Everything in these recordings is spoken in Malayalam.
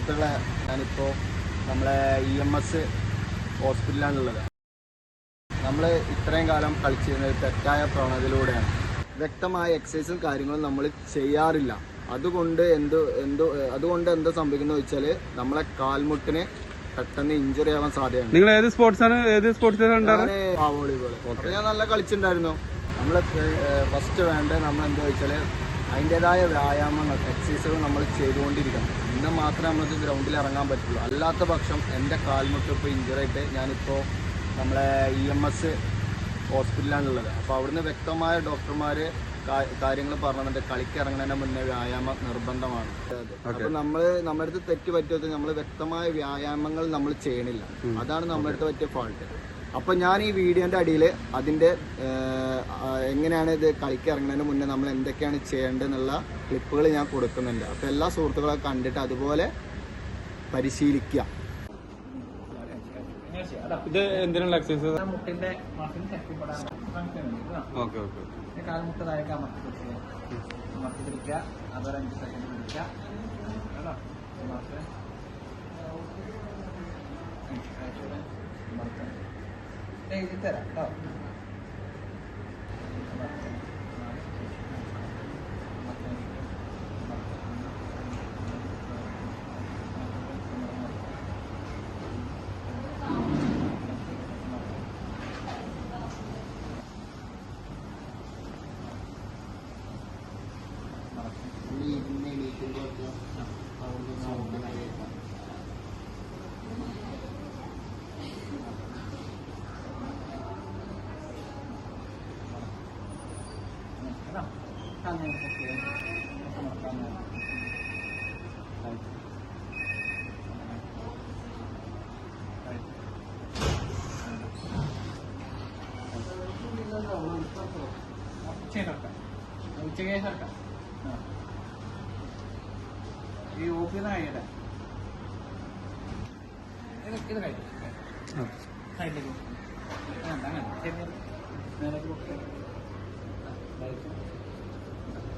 സുഹൃത്തുക്കളെ ഞാനിപ്പോൾ നമ്മളെ ഇ എം എസ് ഹോസ്പിറ്റലിലാണുള്ളത്. നമ്മൾ ഇത്രയും കാലം കളിച്ചിരുന്നത് തെറ്റായ പ്രവണതയിലൂടെയാണ്. വ്യക്തമായ എക്സസൈസും കാര്യങ്ങളും നമ്മൾ ചെയ്യാറില്ല. അതുകൊണ്ട് എന്ത് എന്ത് അതുകൊണ്ട് എന്താ സംഭവിക്കുന്നത് വെച്ചാൽ നമ്മളെ കാൽമുട്ടിന് പെട്ടെന്ന് ഇഞ്ചുറി ആവാൻ സാധ്യതയാണ് നിങ്ങൾ ഏത് സ്പോർട്സാണ് ഏത് സ്പോർട്സ് വോളിബോൾ ഞാൻ നല്ല കളിച്ചിട്ടുണ്ടായിരുന്നു. നമ്മൾ ഫസ്റ്റ് വേണ്ടത് നമ്മൾ എന്താ വെച്ചാൽ അതിന്റെതായ വ്യായാമങ്ങൾ എക്സസൈസുകൾ നമ്മൾ ചെയ്തുകൊണ്ടിരിക്കണം. ഇന്ന് മാത്രമേ നമുക്ക് ഗ്രൗണ്ടിൽ ഇറങ്ങാൻ പറ്റുള്ളൂ. അല്ലാത്ത പക്ഷം എന്റെ കാൽമുട്ട് ഇപ്പോൾ ഇഞ്ചുറി ആയിട്ട് ഞാനിപ്പോൾ നമ്മളെ ഇ എം എസ് ഹോസ്പിറ്റലിലാണുള്ളത് അപ്പോൾ അവിടുന്ന് വ്യക്തമായ ഡോക്ടർമാർ കാര്യങ്ങൾ പറഞ്ഞിട്ടുണ്ട്. കളിക്ക് ഇറങ്ങുന്നതിന് മുന്നേ വ്യായാമം നിർബന്ധമാണ്. അപ്പോൾ നമ്മൾ നമ്മുടെ അടുത്ത് തെറ്റ് പറ്റുമ്പോൾ നമ്മൾ വ്യക്തമായ വ്യായാമങ്ങൾ നമ്മൾ ചെയ്യണില്ല. അതാണ് നമ്മുടെ അടുത്ത് പറ്റിയ ഫാൾട്ട് അപ്പോൾ ഞാൻ ഈ വീഡിയോന്റെ അടിയിൽ അതിന്റെ എങ്ങനെയാണ് ഇത് കളിക്ക് ഇറങ്ങുന്നതിന് മുന്നേ നമ്മൾ എന്തൊക്കെയാണ് ചെയ്യേണ്ടതെന്നുള്ള ക്ലിപ്പുകൾ ഞാൻ കൊടുക്കുന്നുണ്ട്. അപ്പോൾ എല്ലാ സുഹൃത്തുക്കളെ കണ്ടിട്ട് അതുപോലെ പരിശീലിക്കുക. ഇത് എന്തിനുള്ള എക്സസൈസ് മുട്ടിന്റെ ഓക്കെ ഓക്കെ കാൽമുട്ട് താഴേക്ക് അമർത്തി പിടിക്കുക അമർത്തി പിടിക്കുക. അതൊരു അഞ്ച് സെക്കൻഡ് പിടിക്കുക. കേട്ടോ? ഇത് എഴുതി തരാം കേട്ടോ 可能補正、その可能。はい。చేశారట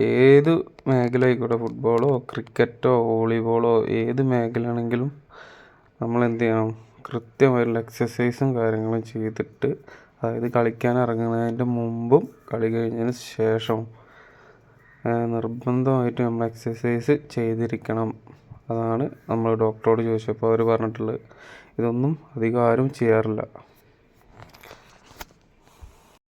ഏത് മേഖല ആയിക്കോട്ടെ ഫുട്ബോളോ ക്രിക്കറ്റോ വോളിബോളോ ഏത് മേഖലയാണെങ്കിലും നമ്മൾ എന്ത് ചെയ്യണം? കൃത്യമായിട്ടുള്ള എക്സസൈസും കാര്യങ്ങളും ചെയ്തിട്ട് അതായത് കളിക്കാൻ ഇറങ്ങുന്നതിന്റെ മുമ്പും കളി കഴിഞ്ഞതിന് ശേഷവും നിർബന്ധമായിട്ട് നമ്മൾ എക്സസൈസ് ചെയ്തിരിക്കണം. അതാണ് നമ്മൾ ഡോക്ടറോട് ചോദിച്ചപ്പോൾ അവർ പറഞ്ഞിട്ടുള്ളത്. ഇതൊന്നും അധികം ആരും ചെയ്യാറില്ല.